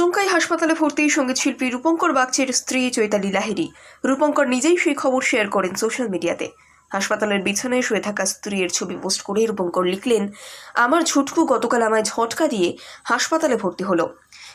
আচমকাই হাসপাতালে ভর্তি সংগীত শিল্পী রূপঙ্কর বাগচির স্ত্রী চৈতালি লাহিরি রূপঙ্কর নিজেই সেই খবর শেয়ার করেন সোশ্যাল মিডিয়াতে হাসপাতালের বিছানায় শুয়ে থাকা স্ত্রীর ছবি পোস্ট করে রূপঙ্কর লিখলেন, আমার ঝুটকু গতকাল আমায় ঝটকা দিয়ে হাসপাতালে ভর্তি হলো।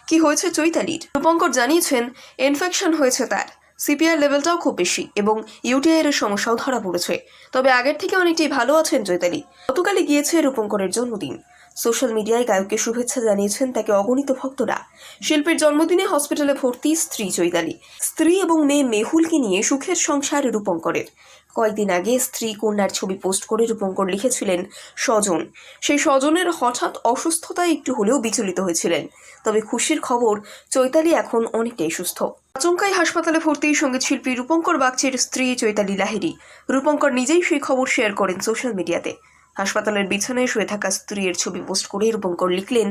কি হয়েছে চৈতালির? রূপঙ্কর জানিয়েছেন ইনফেকশন হয়েছে তার। সিপিআর লেভেলটাও খুব বেশি এবং ইউটিআই এর সমস্যাও ধরা পড়েছে। তবে আগের থেকে অনেকটাই ভালো আছেন চৈতালি। গতকালই গিয়েছে রূপঙ্করের জন্মদিন। সোশ্যাল মিডিয়ায় গায়ককে শুভেচ্ছা জানিয়েছেন তাকে অগণিত ভক্তরা। শিল্পীর জন্মদিনে হসপিটালে ভর্তি স্ত্রী চৈতালি স্ত্রী এবং মেয়ে মেহুলকে নিয়ে সুখের সংসার রূপঙ্করের। কয়েকদিন আগে স্ত্রী কন্যার ছবি পোস্ট করে রূপঙ্কর লিখেছিলেন স্বজন। সেই স্বজনের হঠাৎ অসুস্থতায় একটু হলেও বিচলিত হয়েছিলেন। তবে খুশির খবর, চৈতালি এখন অনেকটাই সুস্থ। আচমকাই হাসপাতালে ভর্তি সংগীত শিল্পী রূপঙ্কর বাগচির স্ত্রী চৈতালি লাহিড়ী। রূপঙ্কর নিজেই সেই খবর শেয়ার করেন সোশ্যাল মিডিয়াতে। হাসপাতালের বিছানায় শুয়ে থাকা স্ত্রীর ছবি পোস্ট করে রূপঙ্কর লিখলেন,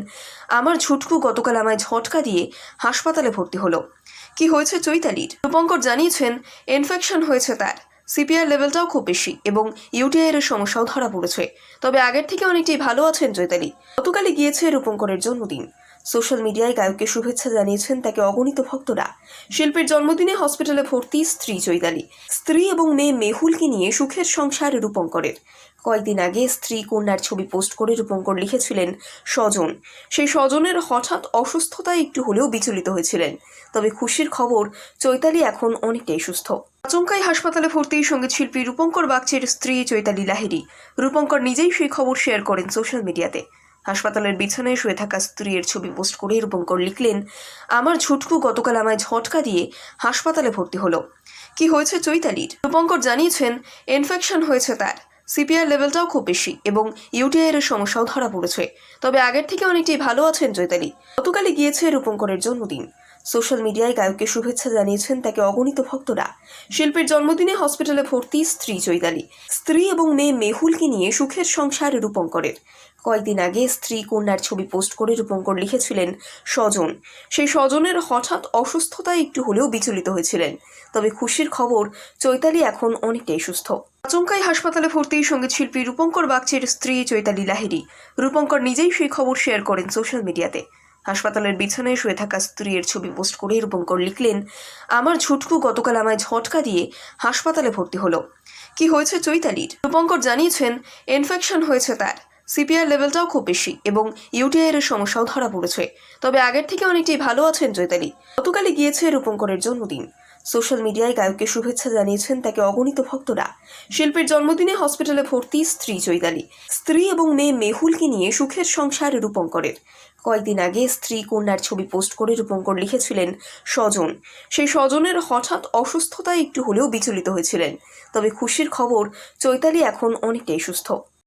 আমার ঝুটকু গতকাল আমায় ঝটকা দিয়ে হাসপাতালে ভর্তি হলো। কি হয়েছে চৈতালির? রূপঙ্কর জানিয়েছেন, ইনফেকশন হয়েছে তার। সিপিআর লেভেলটাও খুব বেশি এবং ইউটিআইয়ের সমস্যাও ধরা পড়েছে। তবে আগের থেকে অনেকটাই ভালো আছেন চৈতালি। গতকালই গিয়েছে রূপঙ্করের জন্মদিন। সোশ্যাল মিডিয়ায় গায়ককে শুভেচ্ছা জানিয়েছেন তাকে অগণিত ভক্তরা। শিল্পীর জন্মদিনে হসপিটালে ভর্তি স্ত্রী চৈতালি স্ত্রী এবং মেয়ে মেহুলকে নিয়ে সুখের সংসার রূপঙ্করের। কয়েকদিন আগে স্ত্রী কন্যার ছবি পোস্ট করে রূপঙ্কর লিখেছিলেন, স্বজন। সেই স্বজনের হঠাৎ অসুস্থতায় একটু হলেও বিচলিত হয়েছিলেন। তবে খুশির খবর, চৈতালি এখন অনেকটাই সুস্থ। আচমকাই হাসপাতালে ভর্তি সংগীত শিল্পী রূপঙ্কর বাগচির স্ত্রী চৈতালি লাহিড়ী। রূপঙ্কর নিজেই সেই খবর শেয়ার করেন সোশ্যাল মিডিয়াতে। হাসপাতালের বিছানায় শুয়ে থাকা স্ত্রীর ছবি পোস্ট করে রূপঙ্কর লিখলেন, আমার ঝুটকু গতকাল আমায় ঝটকা দিয়ে হাসপাতালে ভর্তি হলো। কি হয়েছে চৈতালির? রূপঙ্কর জানিয়েছেন, ইনফেকশন হয়েছে তার। সিপিআর লেভেলটাও খুব বেশি এবং ইউটিআইয়ের সমস্যাও ধরা পড়েছে। তবে আগের থেকে অনেকটাই ভালো আছেন চৈতালি। গতকালই গিয়েছে রূপঙ্করের জন্মদিন। সোশ্যাল মিডিয়ায় গায়ককে শুভেচ্ছা জানিয়েছেন তাকে অগণিত ভক্তরা। শিল্পীর জন্মদিনে হসপিটালে ভর্তি স্ত্রী চৈতালি স্ত্রী এবং মেয়ে মেহুলকে নিয়ে সুখের সংসার রূপঙ্করের। কয়েকদিন আগে স্ত্রী কন্যার ছবি পোস্ট করে রূপঙ্কর লিখেছিলেন স্বজন। সেই স্বজনের হঠাৎ অসুস্থতায় একটু হলেও বিচলিত হয়েছিলেন। তবে খুশির খবর, চৈতালি এখন অনেকটাই সুস্থ। আচমকাই হাসপাতালে ভর্তি সংগীত শিল্পী রূপঙ্কর বাগচির স্ত্রী চৈতালি লাহিড়ী। রূপঙ্কর নিজেই সেই খবর শেয়ার করেন সোশ্যাল মিডিয়াতে। হাসপাতালের বিছানায় শুয়ে থাকা স্ত্রীর ছবি পোস্ট করে রূপঙ্কর লিখলেন, আমার ঝুটকু গতকাল আমায় ঝটকা দিয়ে হাসপাতালে ভর্তি হলো। কি হয়েছে চৈতালির? রূপঙ্কর জানিয়েছেন, ইনফেকশন হয়েছে তার। সিপিআর লেভেলটাও খুব বেশি এবং ইউটিআইয়ের সমস্যাও ধরা পড়েছে। তবে আগের থেকে অনেকটাই ভালো আছেন চৈতালি। গতকালই গিয়েছে রূপঙ্করের জন্মদিন। সোশ্যাল মিডিয়ায় গায়ককে শুভেচ্ছা জানিয়েছেন তাকে অগণিত ভক্তরা। শিল্পীর জন্মদিনে হসপিটালে ভর্তি স্ত্রী চৈতালি স্ত্রী এবং মেয়ে মেহুলকে নিয়ে সুখের সংসার রূপঙ্করের। কয়েকদিন আগে স্ত্রী কন্যার ছবি পোস্ট করে রূপঙ্কর লিখেছিলেন, স্বজন। সেই স্বজনের হঠাৎ অসুস্থতায় একটু হলেও বিচলিত হয়েছিলেন। তবে খুশির খবর, চৈতালি এখন অনেকটাই সুস্থ।